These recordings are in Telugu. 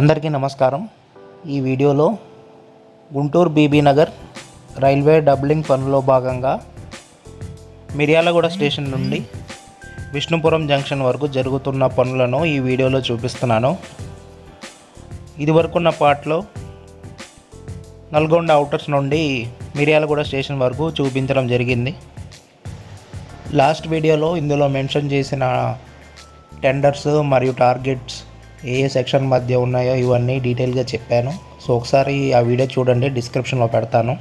అందరికీ నమస్కారం. ఈ వీడియోలో గుంటూరు బీబీ నగర్ రైల్వే డబ్లింగ్ పనులో భాగంగా మిర్యాలగూడ స్టేషన్ నుండి విష్ణుపురం జంక్షన్ వరకు జరుగుతున్న పనులను ఈ వీడియోలో చూపిస్తున్నాను. ఇదివరకున్న పార్ట్లో నల్గొండ అవుటర్స్ నుండి మిర్యాలగూడ స్టేషన్ వరకు చూపించడం జరిగింది. లాస్ట్ వీడియోలో ఇందులో మెన్షన్ చేసిన టెండర్స్ మరియు టార్గెట్స్ ఏ ఏ సెక్షన్ మధ్య ఉన్నాయో ఇవన్నీ డీటెయిల్గా చెప్పాను. సో ఒకసారి ఆ వీడియో చూడండి డిస్క్రిప్షన్లో పెడతాను.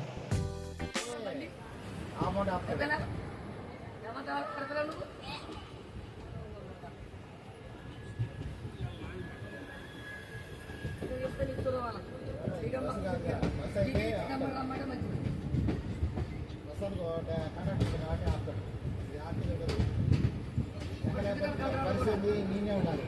నేనే ఉండాలి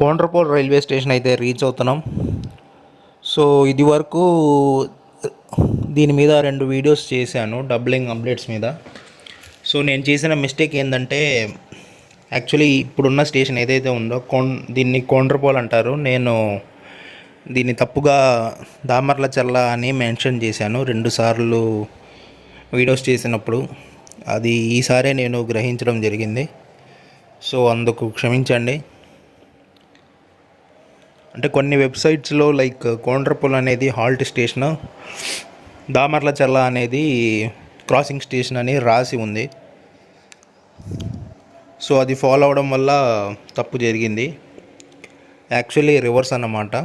కోండ్రపోల్ రైల్వే స్టేషన్ అయితే రీచ్ అవుతున్నాం. సో ఇది వరకు దీని మీద రెండు వీడియోస్ చేశాను డబ్లింగ్ అప్డేట్స్ మీద. సో నేను చేసిన మిస్టేక్ ఏంటంటే యాక్చువల్లీ ఇప్పుడున్న స్టేషన్ ఏదైతే ఉందో కోన్ దీన్ని కోండ్రపోల్ అంటారు. నేను దీన్ని తప్పుగా దామర్ల చల్ల అని మెన్షన్ చేశాను రెండు సార్లు వీడియోస్ చేసినప్పుడు. అది ఈసారే నేను గ్రహించడం జరిగింది. సో అందుకు క్షమించండి. అంటే కొన్ని వెబ్సైట్స్లో లైక్ కోండ్రపుల్ అనేది హాల్ట్ స్టేషన్ దామర్ల చల్ల అనేది క్రాసింగ్ స్టేషన్ అని రాసి ఉంది. సో అది ఫాలో అవడం వల్ల తప్పు జరిగింది. యాక్చువల్లీ రివర్స్ అన్నమాట.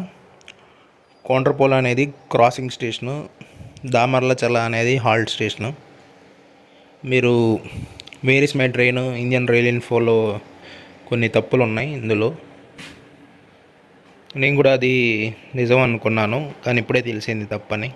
కోండ్రపోల అనేది క్రాసింగ్ స్టేషను దామర్ల చల్ల అనేది హాల్ట్ స్టేషను. మీరు where is my train Indian rail ఇన్ఫోలో కొన్ని తప్పులు ఉన్నాయి ఇందులో. నేను కూడా అది నిజం అనుకున్నాను కానీ ఇప్పుడే తెలిసింది తప్పని.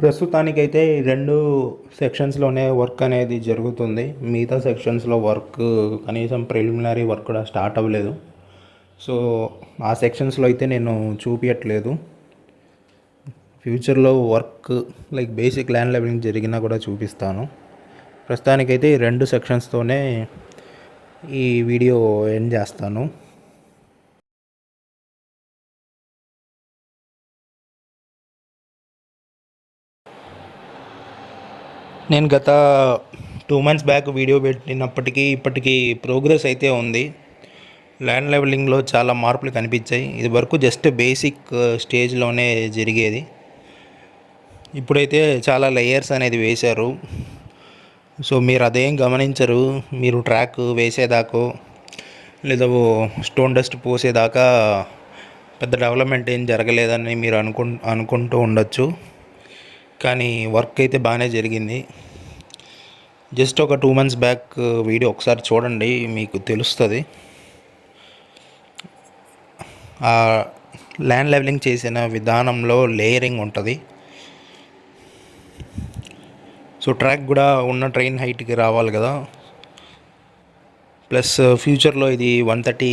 ప్రస్తుతానికైతే ఈ రెండు సెక్షన్స్లోనే వర్క్ అనేది జరుగుతుంది. మిగతా సెక్షన్స్లో వర్క్ కనీసం ప్రిలిమినరీ వర్క్ కూడా స్టార్ట్ అవ్వలేదు. సో ఆ సెక్షన్స్లో అయితే నేను చూపించట్లేదు ఫ్యూచర్లో work like basic land levelling జరిగినా కూడా చూపిస్తాను. ప్రస్తుతానికైతే ఈ రెండు సెక్షన్స్తోనే ఈ వీడియో ఎండ్ చేస్తాను. నేను గత టూ మంత్స్ బ్యాక్ వీడియో పెట్టినప్పటికీ ఇప్పటికీ ప్రోగ్రెస్ అయితే ఉంది. ల్యాండ్ లెవెలింగ్లో చాలా మార్పులు కనిపించాయి. ఇది వరకు జస్ట్ బేసిక్ స్టేజ్లోనే జరిగేది. ఇప్పుడైతే చాలా లేయర్స్ అనేది వేశారు. సో మీరు అదేం గమనించరు. మీరు ట్రాక్ వేసేదాకో లేదా స్టోన్ డస్ట్ పోసేదాకా పెద్ద డెవలప్మెంట్ ఏం జరగలేదని మీరు అనుకు అనుకుంటూ ఉండొచ్చు. కానీ వర్క్ అయితే బాగానే జరిగింది. జస్ట్ ఒక టూ మంత్స్ బ్యాక్ వీడియో ఒకసారి చూడండి మీకు తెలుస్తుంది. ఆ ల్యాండ్ లెవెలింగ్ చేసిన విధానంలో లేయరింగ్ ఉంటుంది. సో ట్రాక్ కూడా ఉన్న ట్రైన్ హైట్కి రావాలి కదా. ప్లస్ ఫ్యూచర్లో ఇది వన్ థర్టీ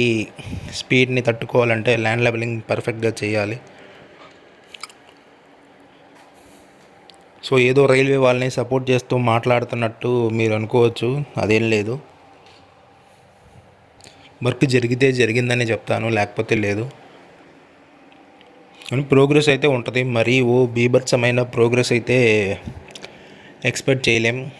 స్పీడ్ని తట్టుకోవాలంటే ల్యాండ్ లెవెలింగ్ పర్ఫెక్ట్గా చేయాలి. సో ఏదో రైల్వే వాళ్ళని సపోర్ట్ చేస్తూ మాట్లాడుతున్నట్టు మీరు అనుకోవచ్చు. అదేం లేదు. వర్క్ జరిగితే జరిగిందని చెప్తాను లేకపోతే లేదు. కానీ ప్రోగ్రెస్ అయితే ఉంటుంది. మరీ ఓ బీభత్సమైన ప్రోగ్రెస్ అయితే ఎక్స్పెక్ట్ చేయలేం.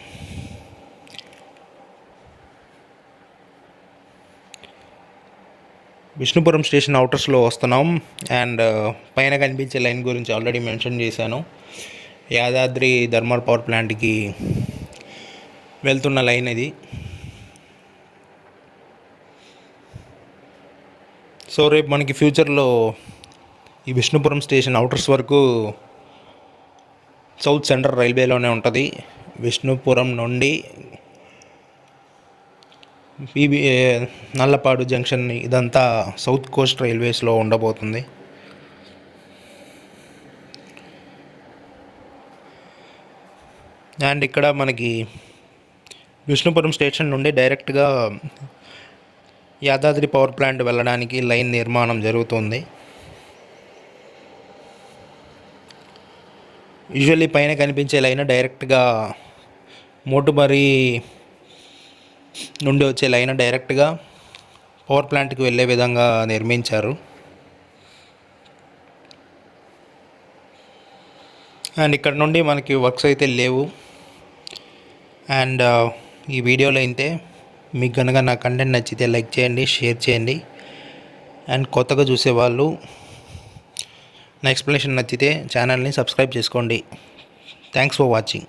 విష్ణుపురం స్టేషన్ అవుటర్స్లో వస్తున్నాం. అండ్ పైన కనిపించే లైన్ గురించి ఆల్రెడీ మెన్షన్ చేశాను. యాదాద్రి ధర్మల్ పవర్ ప్లాంట్కి వెళ్తున్న లైన్ ఇది. సో రేపు మనకి ఫ్యూచర్లో ఈ విష్ణుపురం స్టేషన్ అవుటర్స్ వరకు సౌత్ సెంట్రల్ రైల్వేలోనే ఉంటుంది. విష్ణుపురం నుండి నల్లపాడు జంక్షన్ ఇదంతా సౌత్ కోస్ట్ రైల్వేస్లో ఉండబోతుంది. అండ్ ఇక్కడ మనకి విష్ణుపురం స్టేషన్ నుండి డైరెక్ట్గా యాదాద్రి పవర్ ప్లాంట్ వెళ్ళడానికి లైన్ నిర్మాణం జరుగుతుంది. యూజువల్లీ పైన కనిపించే లైన్ డైరెక్ట్గా మోటుమరి నుండి వచ్చే లైన్ డైరెక్ట్గా పవర్ ప్లాంట్కి వెళ్ళే విధంగా నిర్మించారు. అండ్ ఇక్కడ నుండి మనకి వర్క్స్ అయితే లేవు. అండ్ ఈ వీడియోలో అయితే మీకు కనుక నా కంటెంట్ నచ్చితే లైక్ చేయండి షేర్ చేయండి. అండ్ కొత్తగా చూసేవాళ్ళు నా ఎక్స్ప్లెనేషన్ నచ్చితే ఛానల్ని సబ్స్క్రైబ్ చేసుకోండి. Thanks for watching